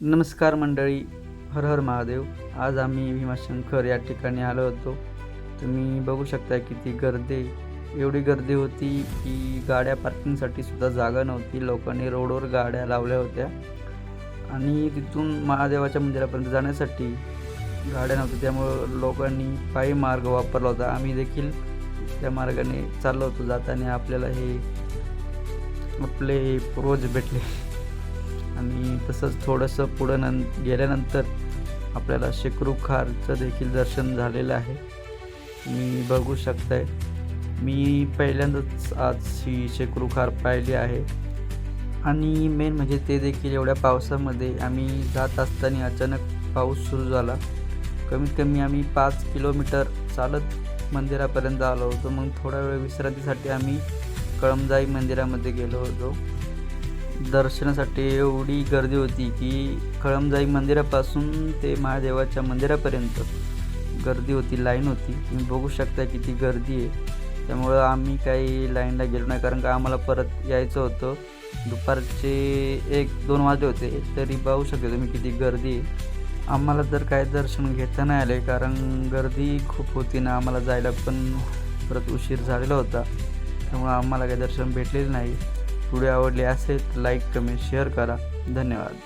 नमस्कार मंडळी हर हर महादेव. आज आम्ही भीमाशंकर या ठिकाणी आलो होतो. तुम्ही बघू शकता किती गर्दी एवढी गर्दी होती की गाड्या पार्किंगसाठी सुद्धा जागा नव्हती. लोकांनी रोडवर गाड्या लावल्या होत्या. आणि तिथून महादेवाच्या मंदिरापर्यंत जाण्यासाठी गाड्या नव्हत्या. त्यामुळं लोकांनी काही मार्ग वापरला होता. आम्ही देखील त्या मार्गाने चाललो होतो. जाताना आपल्याला हे आपले पूर्वज भेटले. आणि तसंच थोडंसं पुढं नं गेल्यानंतर आपल्याला शेकरू खारचं देखील दर्शन झालेलं आहे. मी बघू शकताय. मी पहिल्यांदाच आज ही शेकरू खार पाहिली आहे. आणि मेन म्हणजे ते देखील एवढ्या पावसामध्ये आम्ही जात असताना अचानक पाऊस सुरू झाला. कमीत कमी आम्ही पाच किलोमीटर चालत मंदिरापर्यंत आलो होतो. मग थोडा वेळ विश्रांतीसाठी आम्ही कळमजाई मंदिरामध्ये गेलो होतो. दर्शनासाठी एवढी गर्दी होती की कळमजाई मंदिरापासून ते महादेवाच्या मंदिरापर्यंत गर्दी होती लाईन होती. तुम्ही बघू शकता किती गर्दी आहे. त्यामुळं आम्ही काही लाईनला गेलो नाही कारण का आम्हाला परत यायचं होतं. दुपारचे एक दोन वाजले होते तरी पाहू शकतो तुम्ही किती गर्दी आहे. आम्हाला तर काय दर्शन घेता नाही आले कारण गर्दी खूप होती ना. आम्हाला जायला पण परत उशीर झालेला होता. त्यामुळं आम्हाला काही दर्शन भेटलेलं नाही. व्हिडिओ आवडले असेल तर लाईक कमेंट शेअर करा. धन्यवाद.